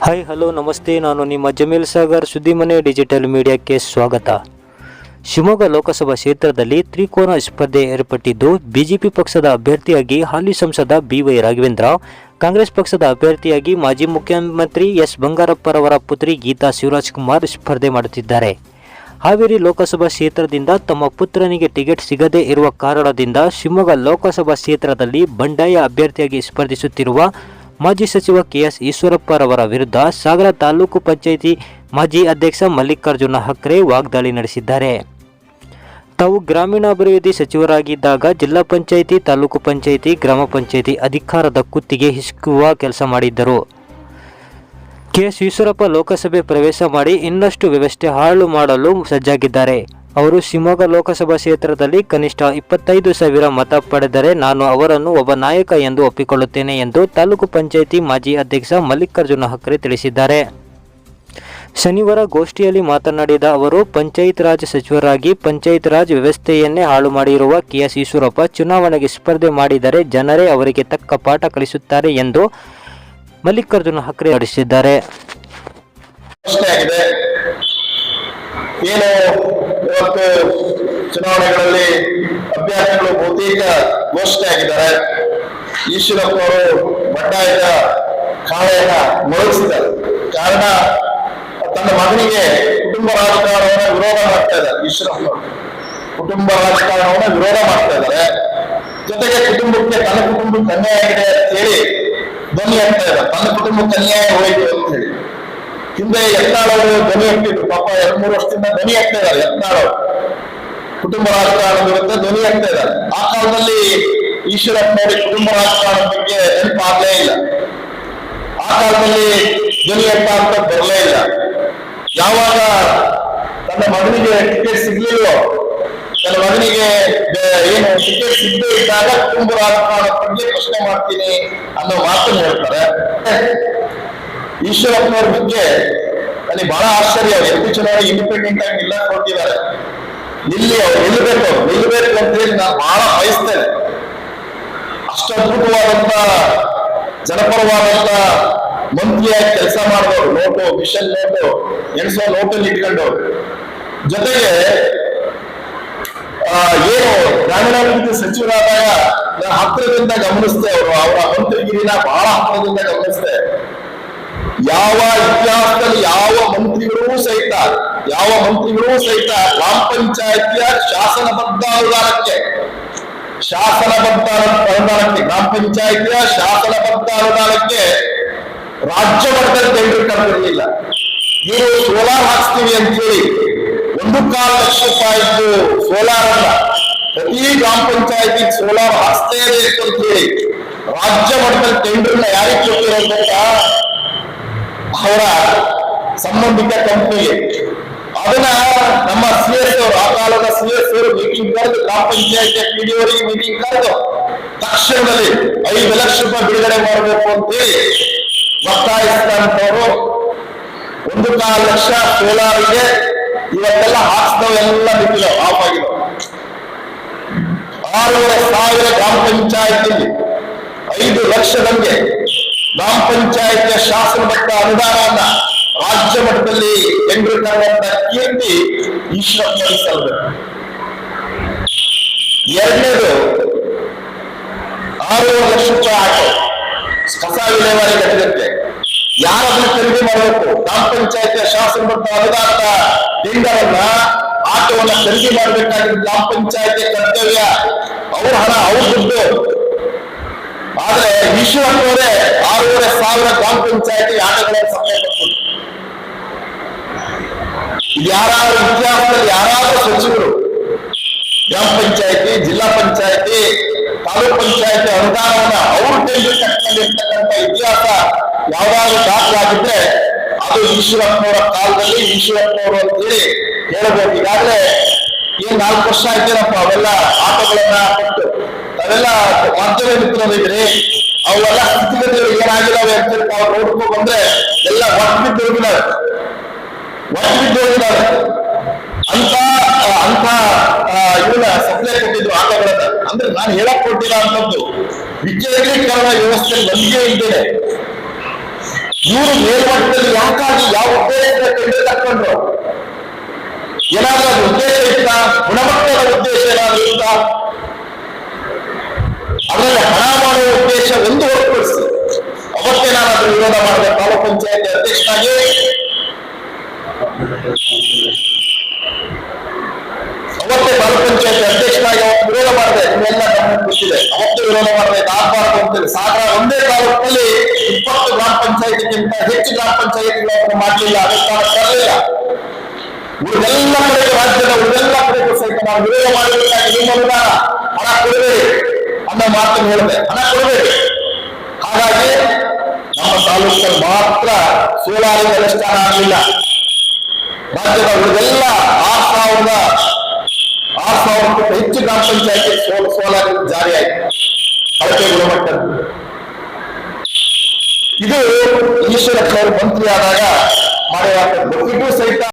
Hi hello ನಮಸ್ತೆ. ನಾನು ನಿಮ್ಮ ಜಮೀಲ್ ಸಾಗರ್ ಸುದ್ದಿಮನೆ ಡಿಜಿಟಲ್ ಮೀಡಿಯಾಕ್ಕೆ ಸ್ವಾಗತ. ಶಿವಮೊಗ್ಗ ಲೋಕಸಭಾ ಕ್ಷೇತ್ರದಲ್ಲಿ ತ್ರಿಕೋನ ಸ್ಪರ್ಧೆ ಏರ್ಪಟ್ಟಿದ್ದು, ಬಿಜೆಪಿ ಪಕ್ಷದ ಅಭ್ಯರ್ಥಿಯಾಗಿ ಹಾಲಿ ಸಂಸದ ಬಿವೈ ರಾಘವೇಂದ್ರ, ಕಾಂಗ್ರೆಸ್ ಪಕ್ಷದ ಅಭ್ಯರ್ಥಿಯಾಗಿ ಮಾಜಿ ಮುಖ್ಯಮಂತ್ರಿ ಎಸ್ ಬಂಗಾರಪ್ಪರವರ ಪುತ್ರಿ ಗೀತಾ ಶಿವರಾಜ್ ಕುಮಾರ್ ಸ್ಪರ್ಧೆ ಮಾಡುತ್ತಿದ್ದಾರೆ. ಹಾವೇರಿ ಲೋಕಸಭಾ ಕ್ಷೇತ್ರದಿಂದ ತಮ್ಮ ಪುತ್ರನಿಗೆ ಟಿಕೆಟ್ ಸಿಗದೇ ಇರುವ ಕಾರಣದಿಂದ ಶಿವಮೊಗ್ಗ ಲೋಕಸಭಾ ಕ್ಷೇತ್ರದಲ್ಲಿ ಬಂಡಾಯ ಅಭ್ಯರ್ಥಿಯಾಗಿ ಸ್ಪರ್ಧಿಸುತ್ತಿರುವ ಮಾಜಿ ಸಚಿವ ಕೆಎಸ್ ಈಶ್ವರಪ್ಪರವರ ವಿರುದ್ಧ ಸಾಗರ ತಾಲೂಕು ಪಂಚಾಯಿತಿ ಮಾಜಿ ಅಧ್ಯಕ್ಷ ಮಲ್ಲಿಕಾರ್ಜುನ ಹಕ್ರೆ ವಾಗ್ದಾಳಿ ನಡೆಸಿದ್ದಾರೆ. ತಾವು ಗ್ರಾಮೀಣಾಭಿವೃದ್ಧಿ ಸಚಿವರಾಗಿದ್ದಾಗ ಜಿಲ್ಲಾ ಪಂಚಾಯಿತಿ, ತಾಲೂಕು ಪಂಚಾಯಿತಿ, ಗ್ರಾಮ ಪಂಚಾಯಿತಿ ಅಧಿಕಾರದ ಕುತ್ತಿಗೆ ಹಿಸುಕುವ ಕೆಲಸ ಮಾಡಿದ್ದರು. ಕೆಎಸ್ ಈಶ್ವರಪ್ಪ ಲೋಕಸಭೆ ಪ್ರವೇಶ ಮಾಡಿ ಇನ್ನಷ್ಟು ವ್ಯವಸ್ಥೆ ಹಾಳು ಮಾಡಲು ಸಜ್ಜಾಗಿದ್ದಾರೆ. ಅವರು ಶಿವಮೊಗ್ಗ ಲೋಕಸಭಾ ಕ್ಷೇತ್ರದಲ್ಲಿ ಕನಿಷ್ಠ ಇಪ್ಪತ್ತೈದು ಸಾವಿರ ಮತ ಪಡೆದರೆ ನಾನು ಅವರನ್ನು ಒಬ್ಬ ನಾಯಕ ಎಂದು ಒಪ್ಪಿಕೊಳ್ಳುತ್ತೇನೆ ಎಂದು ತಾಲೂಕು ಪಂಚಾಯಿತಿ ಮಾಜಿ ಅಧ್ಯಕ್ಷ ಮಲ್ಲಿಕಾರ್ಜುನ ಹಕ್ರೆ ತಿಳಿಸಿದ್ದಾರೆ. ಶನಿವಾರ ಗೋಷ್ಠಿಯಲ್ಲಿ ಮಾತನಾಡಿದ ಅವರು, ಪಂಚಾಯತ್ ರಾಜ್ ಸಚಿವರಾಗಿ ಪಂಚಾಯತ್ ರಾಜ್ ವ್ಯವಸ್ಥೆಯನ್ನೇ ಹಾಳು ಮಾಡಿರುವ ಕೆಎಸ್ ಈಶ್ವರಪ್ಪ ಚುನಾವಣೆಗೆ ಸ್ಪರ್ಧೆ ಮಾಡಿದರೆ ಜನರೇ ಅವರಿಗೆ ತಕ್ಕ ಪಾಠ ಕಲಿಸುತ್ತಾರೆ ಎಂದು ಮಲ್ಲಿಕಾರ್ಜುನ ಹಕ್ರೆ ನಡೆಸಿದ್ದಾರೆ ಇವತ್ತು ಚುನಾವಣೆಗಳಲ್ಲಿ ಅಭ್ಯರ್ಥಿಗಳು ಬಹುತೇಕ ಘೋಷಣೆ ಆಗಿದ್ದಾರೆ ಈಶ್ವರಪ್ಪ ಅವರು ಬಂಡಾಯದ ಕಾಳೆಯನ್ನ ಮೊಳಗಿಸಿದ್ದಾರೆ ಕಾರಣ, ತನ್ನ ಮಗನಿಗೆ ಕುಟುಂಬ ರಾಜಕಾರಣವನ್ನ ವಿರೋಧ ಮಾಡ್ತಾ ಇದ್ದಾರೆ ಈಶ್ವರಪ್ಪ ಕುಟುಂಬ ರಾಜಕಾರಣವನ್ನ ವಿರೋಧ ಮಾಡ್ತಾ ಇದ್ದಾರೆ. ಜೊತೆಗೆ ಕುಟುಂಬಕ್ಕೆ ತನ್ನ ಕುಟುಂಬಕ್ಕೆ ಅನ್ಯಾಯ ಆಗಿದೆ ಅಂತ ಹೇಳಿ ಧ್ವನಿ ಆಗ್ತಾ ಇದ್ದಾರೆ. ತನ್ನ ಕುಟುಂಬಕ್ಕೆ ಅನ್ಯಾಯ ಹೋಯಿತು ಅಂತ ಹೇಳಿ. ಹಿಂದೆ ಎತ್ನಾಳವರು ಧ್ವನಿ ಹಾಕ್ತಿದ್ರು. ಪಾಪ ಎರಡ್ ಮೂರು ವರ್ಷದಿಂದ ಧ್ವನಿ ಹಾಕ್ತಾ ಇದ್ದಾರೆ ಯತ್ನಾಳವರು ಕುಟುಂಬ ರಾಜಕಾರಣದ ವಿರುದ್ಧ ಧ್ವನಿ ಹಾಕ್ತಾ ಇದ್ದಾರೆ. ಆ ಕಾಲದಲ್ಲಿ ಈಶ್ವರಪ್ಪನವರಿಗೆ ಕುಟುಂಬ ರಾಜಕಾರಣ ಬಗ್ಗೆ ನೆನಪಾಗ್ಲೇ ಇಲ್ಲ. ಆ ಕಾಲದಲ್ಲಿ ಧ್ವನಿ ಅಂತ ಬರಲೇ ಇಲ್ಲ. ಯಾವಾಗ ತನ್ನ ಮಗನಿಗೆ ಟಿಕೆಟ್ ಸಿಗ್ಲಿಲ್ವೋ, ತನ್ನ ಮಗನಿಗೆ ಏನು ಟಿಕೆಟ್ ಸಿಗದೆ ಇದ್ದಾಗ ಕುಟುಂಬ ರಾಜಕಾರಣ ಬಗ್ಗೆ ಪ್ರಶ್ನೆ ಮಾಡ್ತೀನಿ ಅನ್ನೋ ಮಾತನ್ನು ಹೇಳ್ತಾರೆ. ಈಶ್ವರಪ್ಪನವ್ರ ಬಗ್ಗೆ ನನಗೆ ಬಹಳ ಆಶ್ಚರ್ಯ. ಎಷ್ಟು ಚುನಾವಣೆ ಇಂಡಿಪೆಂಡೆಂಟ್ ಆಗಿ ನಿಲ್ಲ ಕೊಟ್ಟಿದ್ದಾರೆ ನಿಲ್ಲಿ ಅವ್ರು ನಿಲ್ಬೇಕು ನಿಲ್ಬೇಕು ಅಂತ ಹೇಳಿ ನಾನು ಬಹಳ ಬಯಸ್ತೇನೆ. ಅಷ್ಟು ಅದ್ಭುತವಾದಂತ ಜನಪರವಾದಂತ ಮಂತ್ರಿಯಾಗಿ ಕೆಲಸ ಮಾಡಿದವರು, ನೋಟು, ಮಿಷನ್ ನೋಟು, ಎಣಿಸೋ ನೋಟಲ್ಲಿ ಇಟ್ಕೊಂಡು ಜೊತೆಗೆ ಏನು, ಗ್ರಾಮೀಣಾಭಿವೃದ್ಧಿ ಸಚಿವರಾದಾಗ ಹತ್ತಿರದಿಂದ ಗಮನಿಸ್ತೆ ಅವರು. ಅವರ ಮಂತ್ರಿಗಿರಿನ ಬಹಳ ಹತ್ತಿರದಿಂದ ಗಮನಿಸ್ತೆ ಯಾವ ಇತಿಹಾಸದಲ್ಲಿ ಯಾವ ಮಂತ್ರಿಗಳೂ ಸಹಿತ, ಯಾವ ಮಂತ್ರಿಗಳೂ ಸಹಿತ ಗ್ರಾಮ ಪಂಚಾಯತಿಯ ಶಾಸನಬದ್ಧ ಅನುದಾನಕ್ಕೆ ಶಾಸನಬದ್ಧ ಅನುದಾನಕ್ಕೆ ಗ್ರಾಮ ಪಂಚಾಯತಿಯ ಶಾಸನಬದ್ಧ ಅನುದಾನಕ್ಕೆ ರಾಜ್ಯ ಮಟ್ಟದಲ್ಲಿ ಟೆಂಡರ್ ನೀವು ಸೋಲಾರ್ ಹಾಕ್ಸ್ತೀವಿ ಅಂತ ಹೇಳಿ ಒಂದು ಕಾಲು ಲಕ್ಷ ರೂಪಾಯಿದ್ದು ಸೋಲಾರ್ ಅನ್ನ ಪ್ರತಿ ಗ್ರಾಮ ಪಂಚಾಯತಿ ಸೋಲಾರ್ ಹಾಕ್ಸ್ತೇ ಬೇಕು ಅಂತ ಹೇಳಿ ರಾಜ್ಯ ಮಟ್ಟದಲ್ಲಿ ಟೆಂಡರ್ನ ಅವರ ಸಂಬಂಧಿಕ ಕಂಪ್ನಿಗೆ ಅದನ್ನ ನಮ್ಮ ಸಿ ಎಸ್ ಅವರು, ಆ ಕಾಲದ ಸಿ ಎಸ್ ಅವರು ಮೀಟಿಂಗ್ ಕರೆದು, ಗ್ರಾಮ ಪಂಚಾಯತ್ ಪಿ ಮೀಟಿಂಗ್ ಕರೆದು, ತಕ್ಷಣದಲ್ಲಿ ಐದು ಲಕ್ಷ ರೂಪಾಯಿ ಬಿಡುಗಡೆ ಮಾಡಬೇಕು ಅಂತ ಹೇಳಿ ಒತ್ತಾಯಿಸಿದಂತವರು ಒಂದು ಕಾಲು ಲಕ್ಷ ಸೋಲಾರಿಗೆ ಇವತ್ತೆಲ್ಲ ಎಲ್ಲ ನಿಂತಿಲ್ಲ ಆಫ್ ಆಗಿದೆ ಆರೂವರೆ ಸಾವಿರ ಗ್ರಾಮ ಪಂಚಾಯತಿಯಲ್ಲಿ ಐದು ಲಕ್ಷದಂಗೆ ಗ್ರಾಮ ಶಾಸನ ಶಾಸನಬದ್ಧ ಅನುದಾನವನ್ನ ರಾಜ್ಯ ಮಟ್ಟದಲ್ಲಿ ಟೆಂಡರ್ ತರುವಂತ ಕೀರ್ತಿ ಸಲ್ಲಬೇಕು ಎರಡನೇದು, ಆರೂವರೆ ಲಕ್ಷ ರೂಪಾಯಿ ಆಟೋ ಕಸ ವಿಲೇವಾರಿ ಘಟಕಕ್ಕೆ ಯಾರನ್ನ ಖರೀದಿ ಮಾಡಬೇಕು? ಗ್ರಾಮ ಪಂಚಾಯತಿಯ ಶಾಸನಬದ್ಧ ಅನುದಾನದ ಟೆಂಡರ್ ಅನ್ನ ಆಟೋವನ್ನ ಖರೀದಿ ಮಾಡಬೇಕಾಗಿದ್ದು ಗ್ರಾಮ ಪಂಚಾಯತ್ ಕರ್ತವ್ಯ, ಅವ್ರ ಹಣ ಅವ್ರ ಈಶ್ವರಪ್ಪನವರೇ ಆರೂವರೆ ಸಾವಿರ ಗ್ರಾಮ ಪಂಚಾಯತಿ ಆಟಗಳ ಸಮಯ ಇದು ಯಾರಾದ್ರೂ ಇತಿಹಾಸದಲ್ಲಿ ಯಾರಾದ್ರೂ ಸಚಿವರು, ಗ್ರಾಮ ಪಂಚಾಯತಿ, ಜಿಲ್ಲಾ ಪಂಚಾಯತಿ, ತಾಲೂಕ್ ಪಂಚಾಯತಿ ಅನುದಾನವನ್ನ ಅವರು ಟೆಂಡರ್ ಇರ್ತಕ್ಕಂಥ ಇತಿಹಾಸ ಯಾವ್ದಾದ್ರು ದಾಖಲಾಗಿದ್ರೆ ಅದು ಈಶ್ವರಪ್ಪನವರ ಕಾಲದಲ್ಲಿ ಈಶ್ವರಪ್ಪನವರು ಅಂತೇಳಿ ಹೇಳಬಹುದು ಈಗಾಗಲೇ ಏನ್ ನಾಲ್ಕು ವರ್ಷ ಆಯ್ತೇನಪ್ಪ ಅವೆಲ್ಲ ಆಟಗಳನ್ನ ಕೊಟ್ಟು, ಅವೆಲ್ಲ ಮಾಧ್ಯಮ ಮಿತ್ರರಿದ್ರಿ ಅವೆಲ್ಲ ಸ್ಥಿತಿಗತಿಗಳು ಏನಾಗಿದ್ದಾವೆ ಅಂತ ತಾವು ನೋಡ್ಕೊಂಡು ಬಂದ್ರೆ ಎಲ್ಲ ಒಟ್ಟು ಬಿದ್ದು ಹೋಗಿದಾವೆ ಒಟ್ಟು ಬಿದ್ದು ಹೋಗಿದಾವೆ ಅಂತ ಅಂತ ಇವನ್ನ ಸಪ್ಲೈ ಕೊಟ್ಟಿದ್ರು ಆಟಗಳನ್ನ ಅಂದ್ರೆ ನಾನು ಹೇಳಕ್ ಕೊಟ್ಟಿಲ್ಲ ಅಂತದ್ದು ವಿಕೇಂದ್ರೀಕರಣ ವ್ಯವಸ್ಥೆ ಬಂದಿಗೆ ಇದ್ದೇನೆ. ಇವರು ಮೇಲ್ಮಟ್ಟದಲ್ಲಿ ಯಾಕಾಗಿ ಯಾವ ಉದ್ದೇಶ ಟೆಂಡರ್ ತಕ್ಕೊಂಡ್ರು ಏನಾದ್ರೂ ಉದ್ದೇಶ ಇತ್ತ? ಗುಣಮಟ್ಟದ ಉದ್ದೇಶ ಏನಾದ್ರೂ ಇತ್ತ ಅದರಲ್ಲಿ ಹಣ ಮಾಡುವ ಉದ್ದೇಶ ಒಂದು ಹೊರತುಪಡಿಸಿ ಅವತ್ತೇ ನಾನು ಅದನ್ನು ವಿರೋಧ ಮಾಡಿದೆ ತಾಲೂಕ್ ಪಂಚಾಯತ್ ಅಧ್ಯಕ್ಷನಾಗಿ ಅವತ್ತೇ ತಾಲೂಕ್ ಪಂಚಾಯತ್ ಅಧ್ಯಕ್ಷನಾಗಿ ಅವತ್ತು ವಿರೋಧ ಮಾಡಿದೆ. ನಿಮ್ಮೆಲ್ಲ ಗಮನ ಗೊತ್ತಿದೆ ಅವತ್ತು ವಿರೋಧ ಮಾಡಿದೆ. ಇದಾಗಬಾರ್ದು ಅಂತೇಳಿ ಸಾಗರ ಒಂದೇ ತಾಲೂಕಿನಲ್ಲಿ ಇಪ್ಪತ್ತು ಗ್ರಾಮ ಪಂಚಾಯತಿಗಿಂತ ಹೆಚ್ಚು ಗ್ರಾಮ ಪಂಚಾಯತಿಗಳನ್ನು ಮಾಡಲಿಲ್ಲ. ಅನುಷ್ಠಾನ ತರಲಿಲ್ಲ. ಉಳಿದೆಲ್ಲ ಕಡೆಗೆ ರಾಜ್ಯದ ಉಳಿದೆಲ್ಲ ಕಡೆಗೂ ಸಹಿತ ನಾವು ವಿರೋಧ ಮಾಡಬೇಕಾಗಿ ನಿಮ್ಮ ಅನುದಾನ ಹಣ ಕೊಡಬೇಡಿ ಅನ್ನೋ ಮಾತನ್ನು ಹೇಳಿದೆ. ಹಣ ಕೊಡಬೇಡಿ. ಹಾಗಾಗಿ ನಮ್ಮ ಮಾತ್ರ ಸೋಲಾರಿಗೆ ಅನುಷ್ಠಾನ ಆಗಲಿಲ್ಲ. ರಾಜ್ಯದ ಉಳಿದೆಲ್ಲ ಆ ಸಾವಿರದ, ಆರು ಸಾವಿರಕ್ಕಿಂತ ಹೆಚ್ಚು ಗ್ರಾಮ ಪಂಚಾಯತಿ ಸೋಲ ಸೋಲಾರ್ ಜಾರಿ ಆಯ್ತು. ಅಳತೆ ಗುಣಮಟ್ಟ ಇದು ಈಶ್ವರಪ್ಪ ಅವರು ಮಂತ್ರಿ ಆದಾಗ ಮಾಡಿರುವಂತದ್ದು ಇದು ಸಹಿತ